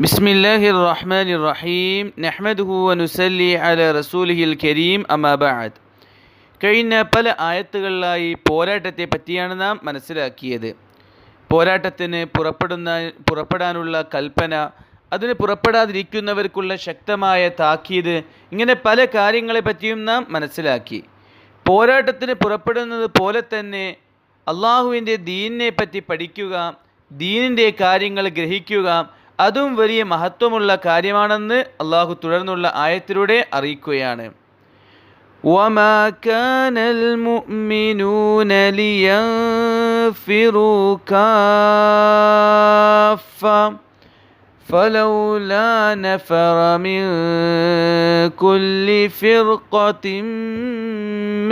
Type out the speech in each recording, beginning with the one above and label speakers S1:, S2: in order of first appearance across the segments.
S1: بسم الله الرحمن الرحيم نحمده ونسلي على رسوله الكريم أما بعد കഴിഞ്ഞ പല ആയത്തുകളിലായി പോരാട്ടത്തെ പറ്റിയാണ് നാം മനസ്സിലാക്കിയത് പോരാട്ടത്തിന് പുറപ്പെടുന്ന പുറപ്പെടാനുള്ള കൽപ്പന അതിന് പുറപ്പെടാതിരിക്കുന്നവർക്കുള്ള ശക്തമായ താക്കീത് ഇങ്ങനെ പല കാര്യങ്ങളെ പറ്റിയും നാം മനസ്സിലാക്കി പോരാട്ടത്തിന് പുറപ്പെടുന്നത് പോലെ തന്നെ അള്ളാഹുവിൻ്റെ ദീനിനെ പറ്റി പഠിക്കുക ദീനിൻ്റെ കാര്യങ്ങൾ ഗ്രഹിക്കുക അതും വലിയ മഹത്വമുള്ള കാര്യമാണെന്ന് അള്ളാഹു തുടർന്നുള്ള ആയത്തിലൂടെ അറിയിക്കുകയാണ് وما كان المؤمنون لينفروا كافة فلولا نفر من كل فرقة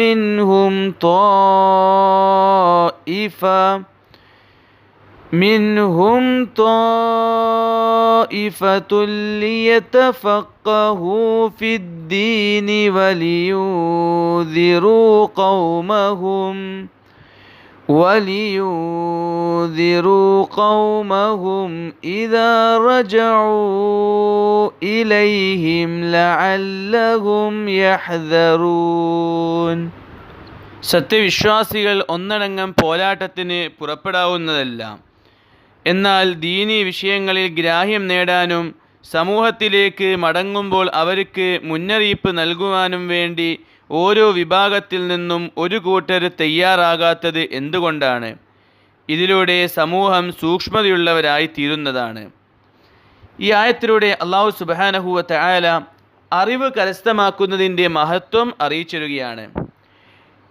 S1: منهم طائفة منهم طائفة ليتفقهوا في الدين ولينذروا قومهم ولينذروا قومهم إذا رجعوا إليهم لعلهم يحذرون സത്യവിശ്വാസികൾ ഒന്നടങ്കം പോരാട്ടത്തിന് പുറപ്പെടാവുന്നതല്ല എന്നാൽ ദീനി വിഷയങ്ങളിൽ ഗ്രാഹ്യം നേടാനും സമൂഹത്തിലേക്ക് മടങ്ങുമ്പോൾ അവർക്ക് മുന്നറിയിപ്പ് നൽകുവാനും വേണ്ടി ഓരോ വിഭാഗത്തിൽ നിന്നും ഒരു കൂട്ടർ തയ്യാറാകാത്തത് എന്തുകൊണ്ടാണ്? ഇതിലൂടെ സമൂഹം സൂക്ഷ്മതയുള്ളവരായി തീരുന്നതാണ് ഈ ആയത്തിലൂടെ അള്ളാഹു സുബാനഹുവ തയാല അറിവ് കരസ്ഥമാക്കുന്നതിന്റെ മഹത്വം അറിയിച്ചിരുകയാണ്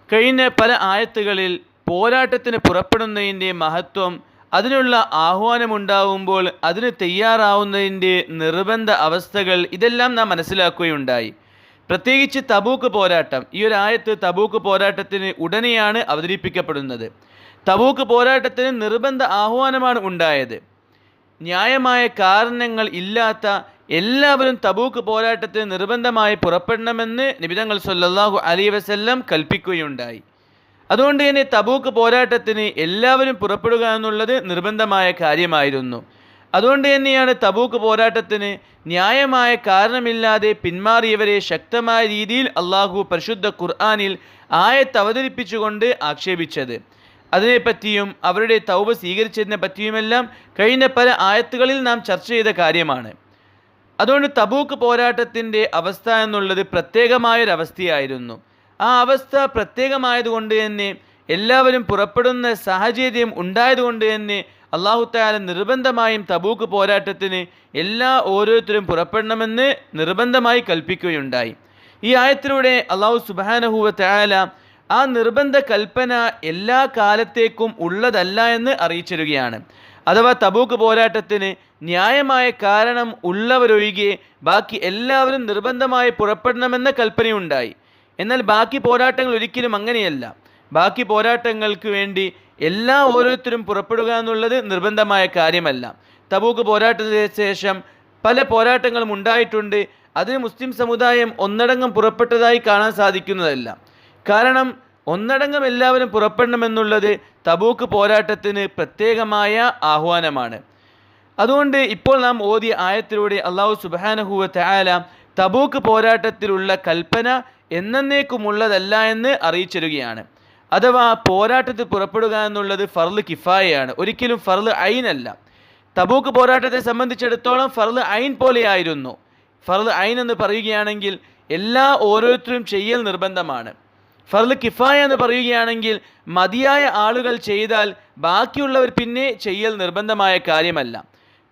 S1: കഴിഞ്ഞ പല ആയത്തുകളിൽ പോരാട്ടത്തിന് പുറപ്പെടുന്നതിന്റെ മഹത്വം അതിനുള്ള ആഹ്വാനമുണ്ടാവുമ്പോൾ അതിന് തയ്യാറാവുന്നതിന്റെ നിർബന്ധ അവസ്ഥകൾ ഇതെല്ലാം നാം മനസ്സിലാക്കുകയുണ്ടായി. പ്രത്യേകിച്ച് തബൂക്ക് പോരാട്ടം. ഈ ഒരു ആയത്ത് തബൂക്ക് പോരാട്ടത്തിന് ഉടനെയാണ് അവതരിപ്പിക്കപ്പെടുന്നത്. തബൂക്ക് പോരാട്ടത്തിന് നിർബന്ധ ആഹ്വാനമാണ് ഉണ്ടായത്. ന്യായമായ കാരണങ്ങൾ ഇല്ലാത്ത എല്ലാവരും തബൂക്ക് പോരാട്ടത്തിന് നിർബന്ധമായി പുറപ്പെടണമെന്ന് നിബിതങ്ങൾ സല്ലാഹു അലി വസല്ലം കൽപ്പിക്കുകയുണ്ടായി. അതുകൊണ്ട് തന്നെ തബൂക്ക് പോരാട്ടത്തിന് എല്ലാവരും പുറപ്പെടുക എന്നുള്ളത് നിർബന്ധമായ കാര്യമായിരുന്നു. അതുകൊണ്ട് തന്നെയാണ് തബൂക്ക് പോരാട്ടത്തിന് ന്യായമായ കാരണമില്ലാതെ പിന്മാറിയവരെ ശക്തമായ രീതിയിൽ അള്ളാഹു പരിശുദ്ധ ഖുർആാനിൽ ആയത്ത് അവതരിപ്പിച്ചുകൊണ്ട് ആക്ഷേപിച്ചത്. അതിനെപ്പറ്റിയും അവരുടെ തൗബ സ്വീകരിച്ചതിനെ പറ്റിയുമെല്ലാം കഴിഞ്ഞ പല ആയത്തുകളിൽ നാം ചർച്ച ചെയ്ത കാര്യമാണ്. അതുകൊണ്ട് തബൂക്ക് പോരാട്ടത്തിന്റെ അവസ്ഥ എന്നുള്ളത് പ്രത്യേകമായൊരവസ്ഥയായിരുന്നു. ആ അവസ്ഥ പ്രത്യേകമായതുകൊണ്ട് തന്നെ എല്ലാവരും പുറപ്പെടുന്ന സാഹചര്യം ഉണ്ടായതുകൊണ്ട് തന്നെ അള്ളാഹു താല നിർബന്ധമായും തബൂക്ക് പോരാട്ടത്തിന് എല്ലാ ഓരോരുത്തരും പുറപ്പെടണമെന്ന് നിർബന്ധമായി കൽപ്പിക്കുകയുണ്ടായി. ഈ ആയത്തിലൂടെ അള്ളാഹു സുബാനഹുവ താല ആ നിർബന്ധ കൽപ്പന എല്ലാ കാലത്തേക്കും ഉള്ളതല്ല എന്ന് അറിയിച്ചിരുകയാണ്. അഥവാ തബൂക്ക് പോരാട്ടത്തിന് ന്യായമായ കാരണം ഉള്ളവരൊഴികെ ബാക്കി എല്ലാവരും നിർബന്ധമായി പുറപ്പെടണമെന്ന കൽപ്പനയുണ്ടായി. എന്നാൽ ബാക്കി പോരാട്ടങ്ങൾ ഒരിക്കലും അങ്ങനെയല്ല. ബാക്കി പോരാട്ടങ്ങൾക്ക് വേണ്ടി എല്ലാ ഓരോരുത്തരും പുറപ്പെടുക എന്നുള്ളത് നിർബന്ധമായ കാര്യമല്ല. തബൂക്ക് പോരാട്ടത്തിന് ശേഷം പല പോരാട്ടങ്ങളും ഉണ്ടായിട്ടുണ്ട്. അതിന് മുസ്ലിം സമുദായം ഒന്നടങ്കം പുറപ്പെട്ടതായി കാണാൻ സാധിക്കുന്നതല്ല. കാരണം ഒന്നടങ്കം എല്ലാവരും പുറപ്പെടണമെന്നുള്ളത് തബൂക്ക് പോരാട്ടത്തിന് പ്രത്യേകമായ ആഹ്വാനമാണ്. അതുകൊണ്ട് ഇപ്പോൾ നാം ഓതിയ ആയത്തിലൂടെ അള്ളാഹു സുബാനഹുവ തയാല തബൂക്ക് പോരാട്ടത്തിലുള്ള കൽപ്പന എന്നേക്കുമുള്ളതല്ല എന്ന് അറിയിച്ചിരുകയാണ് അഥവാ പോരാട്ടത്തിൽ പുറപ്പെടുക എന്നുള്ളത് ഫർൾ കിഫായയാണ്. ഒരിക്കലും ഫർൾ ഐനല്ല. തബൂക്ക് പോരാട്ടത്തെ സംബന്ധിച്ചിടത്തോളം ഫർൾ ഐൻ പോലെയായിരുന്നു. ഫർൾ ഐൻ എന്ന് പറയുകയാണെങ്കിൽ എല്ലാ ഓരോരുത്തരും ചെയ്യൽ നിർബന്ധമാണ്. ഫർൾ കിഫായ എന്ന് പറയുകയാണെങ്കിൽ മതിയായ ആളുകൾ ചെയ്താൽ ബാക്കിയുള്ളവർ പിന്നെ ചെയ്യൽ നിർബന്ധമായ കാര്യമല്ല.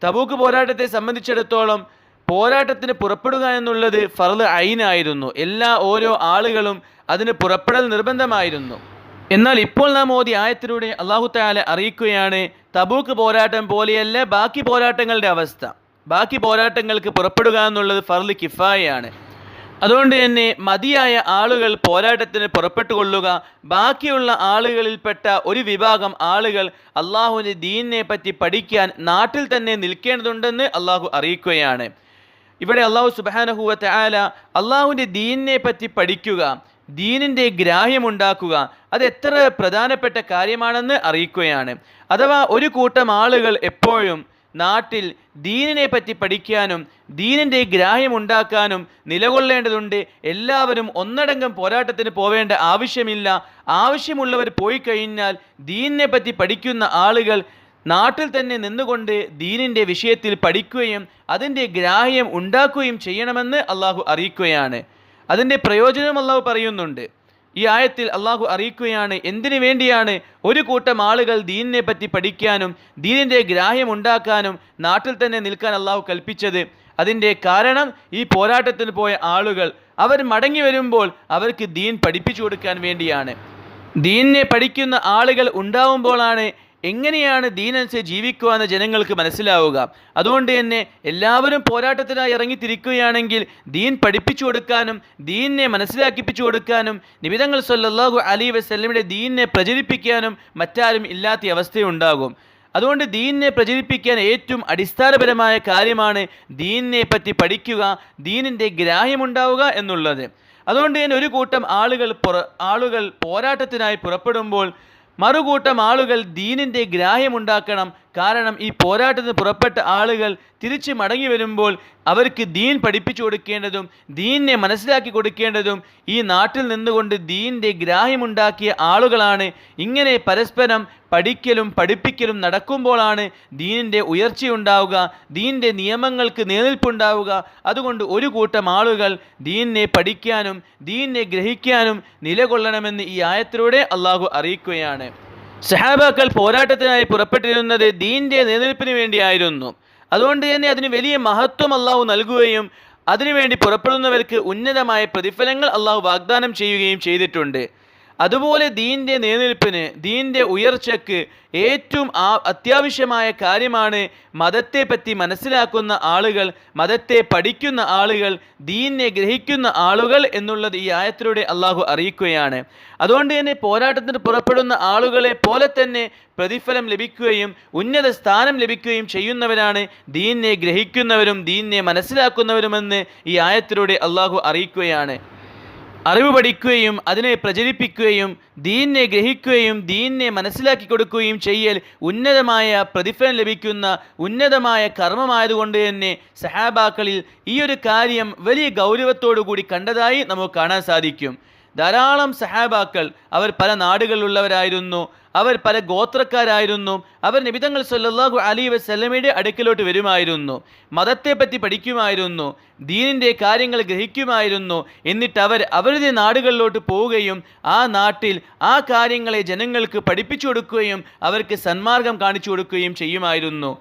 S1: തബൂക്ക് പോരാട്ടത്തെ സംബന്ധിച്ചിടത്തോളം പോരാട്ടത്തിന് പുറപ്പെടുക എന്നുള്ളത് ഫർദ് ഐനായിരുന്നു എല്ലാ ഓരോ ആളുകളും അതിന് പുറപ്പെടൽ നിർബന്ധമായിരുന്നു. എന്നാൽ ഇപ്പോൾ നാം ഓതി ആയത്തിലൂടെ അള്ളാഹു താല അറിയിക്കുകയാണ് തബൂക്ക് പോരാട്ടം പോലെയല്ല ബാക്കി പോരാട്ടങ്ങളുടെ അവസ്ഥ. ബാക്കി പോരാട്ടങ്ങൾക്ക് പുറപ്പെടുക എന്നുള്ളത് ഫർൾ കിഫായയാണ്. അതുകൊണ്ട് തന്നെ മതിയായ ആളുകൾ പോരാട്ടത്തിന് പുറപ്പെട്ടുകൊള്ളുക ബാക്കിയുള്ള ആളുകളിൽപ്പെട്ട ഒരു വിഭാഗം ആളുകൾ അള്ളാഹുവിന്റെ ദീനിനെ പറ്റി പഠിക്കാൻ നാട്ടിൽ തന്നെ നിൽക്കേണ്ടതുണ്ടെന്ന് അള്ളാഹു അറിയിക്കുകയാണ്. ഇവിടെ അള്ളാഹു സുബാനഹുവത്ത് ആല അള്ളാഹുവിന്റെ ദീനിനെ പറ്റി പഠിക്കുക ദീനിന്റെ ഗ്രാഹ്യമുണ്ടാക്കുക അത് എത്ര പ്രധാനപ്പെട്ട കാര്യമാണെന്ന് അറിയിക്കുകയാണ്. അഥവാ ഒരു കൂട്ടം ആളുകൾ എപ്പോഴും നാട്ടിൽ ദീനിനെ പറ്റി പഠിക്കാനും ദീനിന്റെ ഗ്രാഹ്യം ഉണ്ടാക്കാനും നിലകൊള്ളേണ്ടതുണ്ട്. എല്ലാവരും ഒന്നടങ്കം പോരാട്ടത്തിന് പോവേണ്ട ആവശ്യമില്ല. ആവശ്യമുള്ളവർ പോയി കഴിഞ്ഞാൽ ദീനിനെ പറ്റി പഠിക്കുന്ന ആളുകൾ നാട്ടിൽ തന്നെ നിന്നുകൊണ്ട് ദീനിന്റെ വിഷയത്തിൽ പഠിക്കുകയും അതിന്റെ ഗ്രാഹ്യം ഉണ്ടാക്കുകയും ചെയ്യണമെന്ന് അള്ളാഹു അറിയിക്കുകയാണ്. അതിന്റെ പ്രയോജനം അള്ളാഹു പറയുന്നുണ്ട്. ഈ ആയത്തിൽ അള്ളാഹു അറിയിക്കുകയാണ് എന്തിനു വേണ്ടിയാണ് ഒരു കൂട്ടം ആളുകൾ ദീനിനെ പറ്റി പഠിക്കാനും ദീനിന്റെ ഗ്രാഹ്യം ഉണ്ടാക്കാനും നാട്ടിൽ തന്നെ നിൽക്കാൻ അള്ളാഹു കൽപ്പിച്ചത്? അതിന്റെ കാരണം ഈ പോരാട്ടത്തിന് പോയ ആളുകൾ അവർ മടങ്ങി വരുമ്പോൾ അവർക്ക് ദീൻ പഠിപ്പിച്ചു കൊടുക്കാൻ വേണ്ടിയാണ്. ദീനിനെ പഠിക്കുന്ന ആളുകൾ ഉണ്ടാവുമ്പോഴാണ് എങ്ങനെയാണ് ദീനനുസരിച്ച് ജീവിക്കുക എന്ന് ജനങ്ങൾക്ക് മനസ്സിലാവുക. അതുകൊണ്ട് തന്നെ എല്ലാവരും പോരാട്ടത്തിനായി ഇറങ്ങിത്തിരിക്കുകയാണെങ്കിൽ ദീൻ പഠിപ്പിച്ചു കൊടുക്കാനും ദീനിനെ മനസ്സിലാക്കിപ്പിച്ചു കൊടുക്കാനും നിബിതങ്ങൾ സല്ലല്ലാഹു അലൈഹി വസല്ലമയുടെ ദീനിനെ പ്രചരിപ്പിക്കാനും മറ്റാരും ഇല്ലാത്ത അവസ്ഥയുണ്ടാകും. അതുകൊണ്ട് ദീനിനെ പ്രചരിപ്പിക്കാൻ ഏറ്റവും അടിസ്ഥാനപരമായ കാര്യമാണ് ദീനിനെ പറ്റി പഠിക്കുക ദീനിന്റെ ഗ്രാഹ്യമുണ്ടാവുക എന്നുള്ളത്. അതുകൊണ്ട് തന്നെ ഒരു കൂട്ടം ആളുകൾ ആളുകൾ പോരാട്ടത്തിനായി പുറപ്പെടുമ്പോൾ മറുകൂട്ടം ആളുകൾ ദീനിന്റെ ഗ്രാഹ്യമുണ്ടാക്കണം കാരണം ഈ പോരാട്ടത്തിന് പുറപ്പെട്ട ആളുകൾ തിരിച്ച് മടങ്ങി വരുമ്പോൾ അവർക്ക് ദീൻ പഠിപ്പിച്ചു കൊടുക്കേണ്ടതും ദീനിനെ മനസ്സിലാക്കി കൊടുക്കേണ്ടതും ഈ നാട്ടിൽ നിന്നുകൊണ്ട് ദീനിന്റെ ഗ്രാഹ്യമുണ്ടാക്കിയ ആളുകളാണ്. ഇങ്ങനെ പരസ്പരം പഠിക്കലും പഠിപ്പിക്കലും നടക്കുമ്പോഴാണ് ദീനിന്റെ ഉയർച്ചയുണ്ടാവുക ദീനിന്റെ നിയമങ്ങൾക്ക് നിലനിൽപ്പുണ്ടാവുക. അതുകൊണ്ട് ഒരു കൂട്ടം ആളുകൾ ദീനിനെ പഠിക്കാനും ദീനിനെ ഗ്രഹിക്കാനും നിലകൊള്ളണമെന്ന് ഈ ആയത്തിലൂടെ അള്ളാഹു അറിയിക്കുകയാണ്. സഹാബാക്കൾ പോരാട്ടത്തിനായി പുറപ്പെട്ടിരുന്നത് ദീന്റെ നിലനിൽപ്പിന് വേണ്ടിയായിരുന്നു. അതുകൊണ്ട് തന്നെ അതിന് വലിയ മഹത്വം അള്ളാഹു നൽകുകയും അതിനുവേണ്ടി പുറപ്പെടുന്നവർക്ക് ഉന്നതമായ പ്രതിഫലങ്ങൾ അള്ളാഹു വാഗ്ദാനം ചെയ്യുകയും ചെയ്തിട്ടുണ്ട്. അതുപോലെ ദീന്റെ നിലനിൽപ്പിന് ദീന്റെ ഉയർച്ചയ്ക്ക് ഏറ്റവും ആ അത്യാവശ്യമായ കാര്യമാണ് മതത്തെപ്പറ്റി മനസ്സിലാക്കുന്ന ആളുകൾ മതത്തെ പഠിക്കുന്ന ആളുകൾ ദീനിനെ ഗ്രഹിക്കുന്ന ആളുകൾ എന്നുള്ളത് ഈ ആയത്തിലൂടെ അള്ളാഹു അറിയിക്കുകയാണ്. അതുകൊണ്ട് തന്നെ പോരാട്ടത്തിന് പുറപ്പെടുന്ന ആളുകളെ പോലെ തന്നെ പ്രതിഫലം ലഭിക്കുകയും ഉന്നത സ്ഥാനം ലഭിക്കുകയും ചെയ്യുന്നവരാണ് ദീനിനെ ഗ്രഹിക്കുന്നവരും ദീനിനെ മനസ്സിലാക്കുന്നവരുമെന്ന് ഈ ആയത്തിലൂടെ അള്ളാഹു അറിയിക്കുകയാണ്. അറിവ് പഠിക്കുകയും അതിനെ പ്രചരിപ്പിക്കുകയും ദീനിനെ ഗ്രഹിക്കുകയും ദീനിനെ മനസ്സിലാക്കി കൊടുക്കുകയും ചെയ്യൽ ഉന്നതമായ പ്രതിഫലം ലഭിക്കുന്ന ഉന്നതമായ കർമ്മമായതുകൊണ്ട് തന്നെ സഹാബാക്കളിൽ ഈ ഒരു കാര്യം വലിയ ഗൗരവത്തോടു കൂടി കണ്ടതായി നമുക്ക് കാണാൻ സാധിക്കും. ധാരാളം സഹാബാക്കൾ അവർ പല നാടുകളിലുള്ളവരായിരുന്നു അവർ പല ഗോത്രക്കാരായിരുന്നു അവർ നിബിതങ്ങൾ സല്ലാഹു അലി വസല്ലമയുടെ അടുക്കിലോട്ട് വരുമായിരുന്നു മതത്തെപ്പറ്റി പഠിക്കുമായിരുന്നു ദീനിന്റെ കാര്യങ്ങൾ ഗ്രഹിക്കുമായിരുന്നു എന്നിട്ട് അവർ അവരുടെ നാടുകളിലോട്ട് പോവുകയും ആ നാട്ടിൽ ആ കാര്യങ്ങളെ ജനങ്ങൾക്ക് പഠിപ്പിച്ചു കൊടുക്കുകയും അവർക്ക് സന്മാർഗം കാണിച്ചു കൊടുക്കുകയും ചെയ്യുമായിരുന്നു.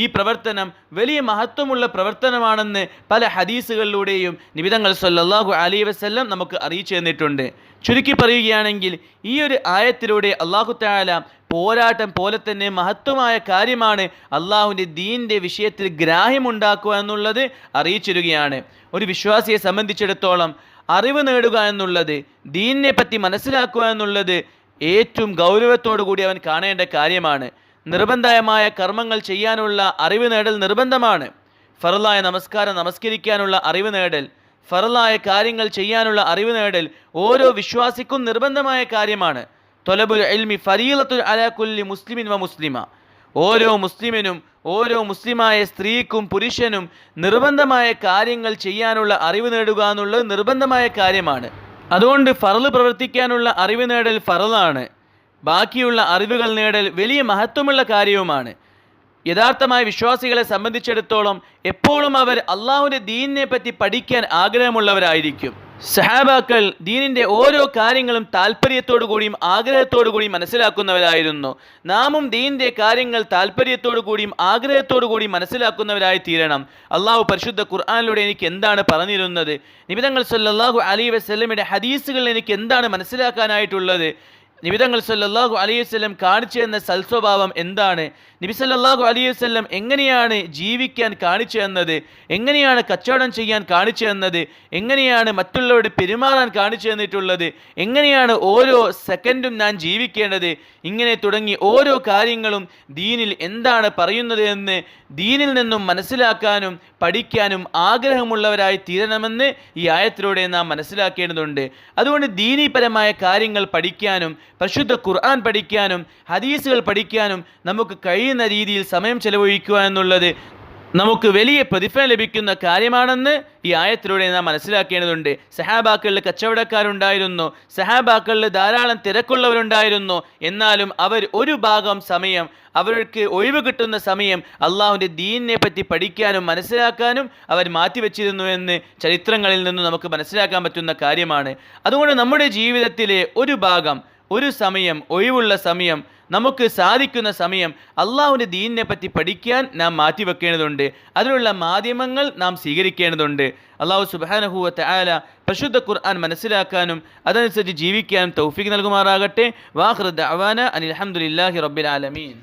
S1: ഈ പ്രവർത്തനം വലിയ മഹത്വമുള്ള പ്രവർത്തനമാണെന്ന് പല ഹദീസുകളിലൂടെയും നിബിതങ്ങൾ സല്ലാഹു അലൈ വസല്ലം നമുക്ക് അറിയിച്ചു തന്നിട്ടുണ്ട്. ചുരുക്കി പറയുകയാണെങ്കിൽ ഈ ഒരു ആയത്തിലൂടെ അള്ളാഹു താല പോരാട്ടം പോലെ തന്നെ മഹത്വമായ കാര്യമാണ് അള്ളാഹുവിന്റെ ദീനിന്റെ വിഷയത്തിൽ ഗ്രാഹ്യമുണ്ടാക്കുക എന്നുള്ളത് അറിയിച്ചിരുകയാണ് ഒരു വിശ്വാസിയെ സംബന്ധിച്ചിടത്തോളം അറിവ് നേടുക എന്നുള്ളത് ദീനിനെ പറ്റി മനസ്സിലാക്കുക എന്നുള്ളത് ഏറ്റവും ഗൗരവത്തോടു കൂടി അവൻ കാണേണ്ട കാര്യമാണ്. നിർബന്ധമായ കർമ്മങ്ങൾ ചെയ്യാനുള്ള അറിവ് നേടൽ നിർബന്ധമാണ്. ഫറലായ നമസ്കാരം നമസ്കരിക്കാനുള്ള അറിവ് നേടൽ ഫറലായ കാര്യങ്ങൾ ചെയ്യാനുള്ള അറിവ് നേടൽ ഓരോ വിശ്വാസിക്കും നിർബന്ധമായ കാര്യമാണ്. തൊലബുൽ എൽമി ഫരീലത്തുൽ അലാക്കുല്ലി മുസ്ലിമിൻ വ മുസ്ലിമ. ഓരോ മുസ്ലിമിനും ഓരോ മുസ്ലിമായ സ്ത്രീക്കും പുരുഷനും നിർബന്ധമായ കാര്യങ്ങൾ ചെയ്യാനുള്ള അറിവ് നേടുക എന്നുള്ളത് നിർബന്ധമായ കാര്യമാണ്. അതുകൊണ്ട് ഫറൽ പ്രവർത്തിക്കാനുള്ള അറിവ് നേടൽ ഫറലാണ് ബാക്കിയുള്ള അറിവുകൾ നേടൽ വലിയ മഹത്വമുള്ള കാര്യവുമാണ്. യഥാർത്ഥമായ വിശ്വാസികളെ സംബന്ധിച്ചിടത്തോളം എപ്പോഴും അവർ അള്ളാഹുവിന്റെ ദീനിനെ പറ്റി പഠിക്കാൻ ആഗ്രഹമുള്ളവരായിരിക്കും. സഹാബാക്കൾ ദീനിന്റെ ഓരോ കാര്യങ്ങളും താല്പര്യത്തോടു കൂടിയും ആഗ്രഹത്തോടു മനസ്സിലാക്കുന്നവരായിരുന്നു. നാമും ദീനിന്റെ കാര്യങ്ങൾ താല്പര്യത്തോടു കൂടിയും ആഗ്രഹത്തോടു മനസ്സിലാക്കുന്നവരായി തീരണം. അള്ളാഹു പരിശുദ്ധ ഖുർആാനിലൂടെ എനിക്ക് എന്താണ് പറഞ്ഞിരുന്നത്? നിബിതങ്ങൾ സല്ലാഹു അലി വസല്ലമയുടെ ഹദീസുകൾ എനിക്ക് എന്താണ് മനസ്സിലാക്കാനായിട്ടുള്ളത്? നിബിതങ്ങൾ സല്ലാഹു അലൈഹി വല്ലം കാണിച്ചു തന്ന സൽസ്വഭാവം എന്താണ്? നബി സല്ലാഹു അലൈഹി വല്ലം എങ്ങനെയാണ് ജീവിക്കാൻ കാണിച്ചു തന്നത്? എങ്ങനെയാണ് കച്ചവടം ചെയ്യാൻ കാണിച്ചു തന്നത്? എങ്ങനെയാണ് മറ്റുള്ളവരോട് പെരുമാറാൻ കാണിച്ചു തന്നിട്ടുള്ളത്? എങ്ങനെയാണ് ഓരോ സെക്കൻഡും ഞാൻ ജീവിക്കേണ്ടത്? ഇങ്ങനെ തുടങ്ങി ഓരോ കാര്യങ്ങളും ദീനിൽ എന്താണ് പറയുന്നത് എന്ന് ദീനിൽ നിന്നും മനസ്സിലാക്കാനും പഠിക്കാനും ആഗ്രഹമുള്ളവരായി തീരണമെന്ന് ഈ ആയത്തിലൂടെ നാം മനസ്സിലാക്കേണ്ടതുണ്ട്. അതുകൊണ്ട് ദീനീപരമായ കാര്യങ്ങൾ പഠിക്കാനും പരിശുദ്ധ ഖുർആൻ പഠിക്കാനും ഹദീസുകൾ പഠിക്കാനും നമുക്ക് കഴിയുന്ന രീതിയിൽ സമയം ചെലവഴിക്കുക എന്നുള്ളത് നമുക്ക് വലിയ പ്രതിഫലം ലഭിക്കുന്ന കാര്യമാണെന്ന് ഈ ആയത്തിലൂടെ നാം മനസ്സിലാക്കേണ്ടതുണ്ട്. സഹാബാക്കളിൽ കച്ചവടക്കാരുണ്ടായിരുന്നു. സഹാബാക്കളിൽ ധാരാളം തിരക്കുള്ളവരുണ്ടായിരുന്നു. എന്നാലും അവർ ഒരു ഭാഗം സമയം അവർക്ക് ഒഴിവ് കിട്ടുന്ന സമയം അള്ളാഹുവിന്റെ ദീനിനെ പറ്റി പഠിക്കാനും മനസ്സിലാക്കാനും അവർ മാറ്റിവെച്ചിരുന്നു എന്ന് ചരിത്രങ്ങളിൽ നിന്ന് നമുക്ക് മനസ്സിലാക്കാൻ പറ്റുന്ന കാര്യമാണ്. അതുകൊണ്ട് നമ്മുടെ ജീവിതത്തിലെ ഒരു ഭാഗം ഒരു സമയം ഒഴിവുള്ള സമയം നമുക്ക് സാധിക്കുന്ന സമയം അള്ളാഹുവിന്റെ ദീനിനെ പറ്റി പഠിക്കാൻ നാം മാറ്റിവെക്കേണ്ടതുണ്ട് അതിനുള്ള മാധ്യമങ്ങൾ നാം സ്വീകരിക്കേണ്ടതുണ്ട്. അള്ളാഹു സുബാനഹുവത്തെ ആല പരിശുദ്ധ ഖുർആൻ മനസ്സിലാക്കാനും അതനുസരിച്ച് ജീവിക്കാനും തൗഫീഖ് നൽകുമാറാകട്ടെ. വാഹൃദ് അവാന അനിൽ അഹമ്മദില്ലാഹി റബ്ബിൽ ആലമീൻ.